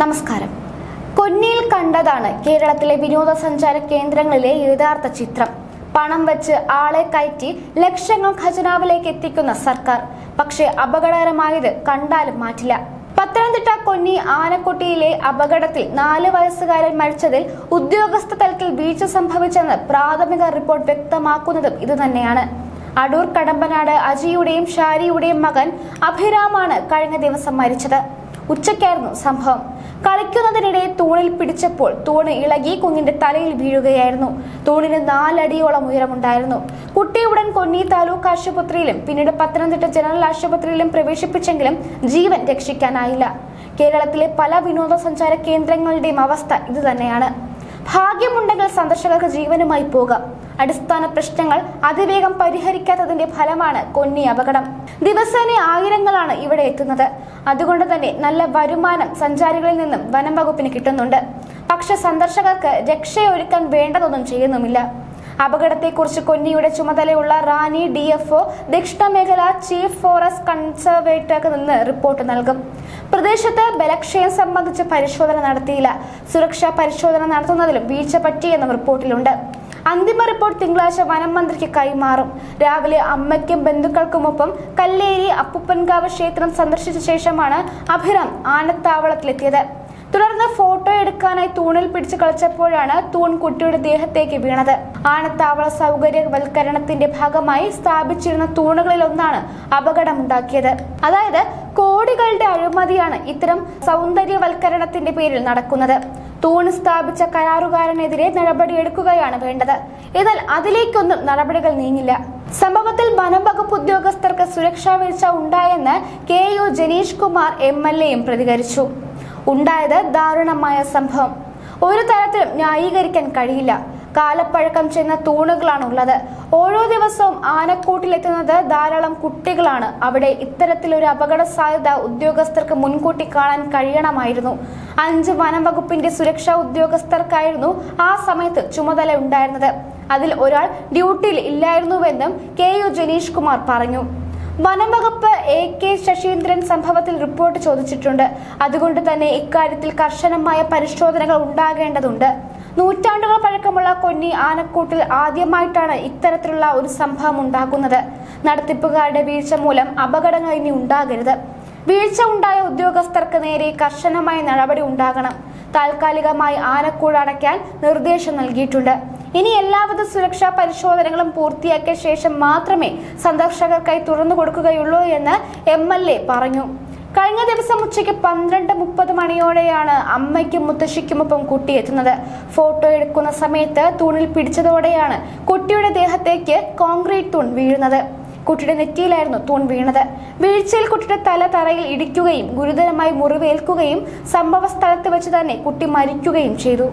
നമസ്കാരം. കൊന്നിയിൽ കണ്ടതാണ് കേരളത്തിലെ വിനോദസഞ്ചാര കേന്ദ്രങ്ങളിലെ യഥാർത്ഥ ചിത്രം. പണം വെച്ച് ആളെ കയറ്റി ലക്ഷങ്ങൾ ഖജനാവിലേക്ക് എത്തിക്കുന്ന സർക്കാർ. പക്ഷേ അപകടകരമായത് കണ്ടാലും മാറ്റില്ല. പത്തനംതിട്ട കൊന്നി ആനക്കുട്ടിയിലെ അപകടത്തിൽ നാല് വയസ്സുകാരൻ മരിച്ചതിൽ ഉദ്യോഗസ്ഥ തലത്തിൽ വീഴ്ച സംഭവിച്ചെന്ന് പ്രാഥമിക റിപ്പോർട്ട് വ്യക്തമാക്കുന്നതും ഇത് തന്നെയാണ്. അടൂർ കടമ്പനാട് അജിയുടെയും ഷാരിയുടെയും മകൻ അഭിരാമാണ് കഴിഞ്ഞ ദിവസം മരിച്ചത്. ഉച്ചയ്ക്കായിരുന്നു സംഭവം. കളിക്കുന്നതിനിടെ തൂണിൽ പിടിച്ചപ്പോൾ തൂണ് ഇളകി കുഞ്ഞിന്റെ തലയിൽ വീഴുകയായിരുന്നു. തൂണിന് നാലടിയോളം ഉയരമുണ്ടായിരുന്നു. കുട്ടി ഉടൻ കൊന്നി താലൂക്ക് ആശുപത്രിയിലും പിന്നീട് പത്തനംതിട്ട ജനറൽ ആശുപത്രിയിലും പ്രവേശിപ്പിച്ചെങ്കിലും ജീവൻ രക്ഷിക്കാനായില്ല. കേരളത്തിലെ പല വിനോദസഞ്ചാര കേന്ദ്രങ്ങളുടെയും അവസ്ഥ ഇത് തന്നെയാണ് ഭാഗ്യമുണ്ടെങ്കിൽ സന്ദർശകർക്ക് ജീവനുമായി പോകാം. അടിസ്ഥാന പ്രശ്നങ്ങൾ അതിവേഗം പരിഹരിക്കാത്തതിന്റെ ഫലമാണ് കൊന്നി അപകടം. ദിവസേന ആയിരങ്ങളാണ് ഇവിടെ എത്തുന്നത്. അതുകൊണ്ട് തന്നെ നല്ല വരുമാനം സഞ്ചാരികളിൽ നിന്നും വനം വകുപ്പിന് കിട്ടുന്നുണ്ട്. പക്ഷെ സന്ദർശകർക്ക് രക്ഷയൊരുക്കാൻ വേണ്ടതൊന്നും ചെയ്യുന്നുമില്ല. അപകടത്തെക്കുറിച്ച് കൊന്നിയുടെ ചുമതലയുള്ള റാണി ഡി എഫ് ഒ ദക്ഷിണ മേഖല ചീഫ് ഫോറസ്റ്റ് കൺസർവേറ്റർക്ക് നിന്ന് റിപ്പോർട്ട് നൽകും. പ്രദേശത്ത് ബലക്ഷയം സംബന്ധിച്ച് പരിശോധന നടത്തിയില്ല. സുരക്ഷാ പരിശോധന നടത്തുന്നതിലും വീഴ്ച പറ്റിയെന്നും റിപ്പോർട്ടിലുണ്ട്. അന്തിമ റിപ്പോർട്ട് തിങ്കളാഴ്ച വനം മന്ത്രിക്ക് കൈമാറും. രാവിലെ അമ്മയ്ക്കും ബന്ധുക്കൾക്കുമൊപ്പം കല്ലേരി അപ്പുപ്പൻകാവ് ക്ഷേത്രം സന്ദർശിച്ച ശേഷമാണ് അഭിറാം ആനത്താവളത്തിലെത്തിയത്. തുടർന്ന് ഫോട്ടോ എടുക്കാനായി തൂണിൽ പിടിച്ചു കളിച്ചപ്പോഴാണ് തൂൺ കുട്ടിയുടെ ദേഹത്തേക്ക് വീണത്. ആനത്താവള സൗകര്യവൽക്കരണത്തിന്റെ ഭാഗമായി സ്ഥാപിച്ചിരുന്ന തൂണുകളിൽ ഒന്നാണ് അപകടമുണ്ടാക്കിയത്. അതായത് കോടികളുടെ അഴിമതിയാണ് ഇത്തരം സൗന്ദര്യവൽക്കരണത്തിന്റെ പേരിൽ നടക്കുന്നത്. തൂണ് സ്ഥാപിച്ച കരാറുകാരനെതിരെ നടപടിയെടുക്കുകയാണ് വേണ്ടത്. എന്നാൽ അതിലേക്കൊന്നും നടപടികൾ നീങ്ങില്ല. സംഭവത്തിൽ വനം വകുപ്പ് ഉദ്യോഗസ്ഥർക്ക് സുരക്ഷാ വീഴ്ച ഉണ്ടായെന്ന് K U Janeesh Kumar M L എയും പ്രതികരിച്ചു. ഉണ്ടായത് ദാരുണമായ സംഭവം. ഒരു തരത്തിലും ന്യായീകരിക്കാൻ കഴിയില്ല. കാലപ്പഴക്കം ചെന്ന തൂണുകളാണ് ഉള്ളത് ഓരോ ദിവസവും ആനക്കൂട്ടിലെത്തുന്നത് ധാരാളം കുട്ടികളാണ്. അവിടെ ഇത്തരത്തിലൊരു അപകട സാധ്യത ഉദ്യോഗസ്ഥർക്ക് മുൻകൂട്ടി കാണാൻ കഴിയണമായിരുന്നു. അഞ്ച് വനം വകുപ്പിന്റെ സുരക്ഷാ ഉദ്യോഗസ്ഥർക്കായിരുന്നു ആ സമയത്ത് ചുമതല ഉണ്ടായിരുന്നത്. അതിൽ ഒരാൾ ഡ്യൂട്ടിയിൽ ഇല്ലായിരുന്നുവെന്നും കെ യു ജനീഷ് കുമാർ പറഞ്ഞു. വനം വകുപ്പ് എ കെ ശശീന്ദ്രൻ സംഭവത്തിൽ റിപ്പോർട്ട് ചോദിച്ചിട്ടുണ്ട്. അതുകൊണ്ട് തന്നെ ഇക്കാര്യത്തിൽ കർശനമായ പരിശോധനകൾ ഉണ്ടാകേണ്ടതുണ്ട്. നൂറ്റാണ്ടുകൾ പഴക്കമുള്ള കൊന്നി ആനക്കൂട്ടിൽ ആദ്യമായിട്ടാണ് ഇത്തരത്തിലുള്ള ഒരു സംഭവം ഉണ്ടാകുന്നത്. നടത്തിപ്പുകാരുടെ വീഴ്ച മൂലം അപകടങ്ങൾ ഇനി ഉണ്ടാകരുത്. വീഴ്ച ഉണ്ടായ ഉദ്യോഗസ്ഥർക്ക് നേരെ കർശനമായ നടപടി ഉണ്ടാകണം. താൽക്കാലികമായി ആനക്കൂട് അടയ്ക്കാൻ നിർദ്ദേശം നൽകിയിട്ടുണ്ട്. ഇനി എല്ലാവിധ സുരക്ഷാ പരിശോധനകളും പൂർത്തിയാക്കിയ ശേഷം മാത്രമേ സന്ദർശകർക്കായി തുറന്നു കൊടുക്കുകയുള്ളൂ എന്ന് എം പറഞ്ഞു. കഴിഞ്ഞ ദിവസം ഉച്ചയ്ക്ക് പന്ത്രണ്ട് മുപ്പത് മണിയോടെയാണ് അമ്മയ്ക്കും മുത്തശ്ശിക്കുമൊപ്പം കുട്ടി എത്തുന്നത്. ഫോട്ടോ എടുക്കുന്ന സമയത്ത് തൂണിൽ പിടിച്ചതോടെയാണ് കുട്ടിയുടെ ദേഹത്തേക്ക് കോൺക്രീറ്റ് തൂൺ വീഴുന്നത്. കുട്ടിയുടെ നെറ്റിയിലായിരുന്നു തൂൺ വീണത്. വീഴ്ചയിൽ കുട്ടിയുടെ തല തറയിൽ ഇടിക്കുകയും ഗുരുതരമായി മുറിവേൽക്കുകയും സംഭവ സ്ഥലത്ത് വെച്ച് തന്നെ കുട്ടി മരിക്കുകയും ചെയ്തു.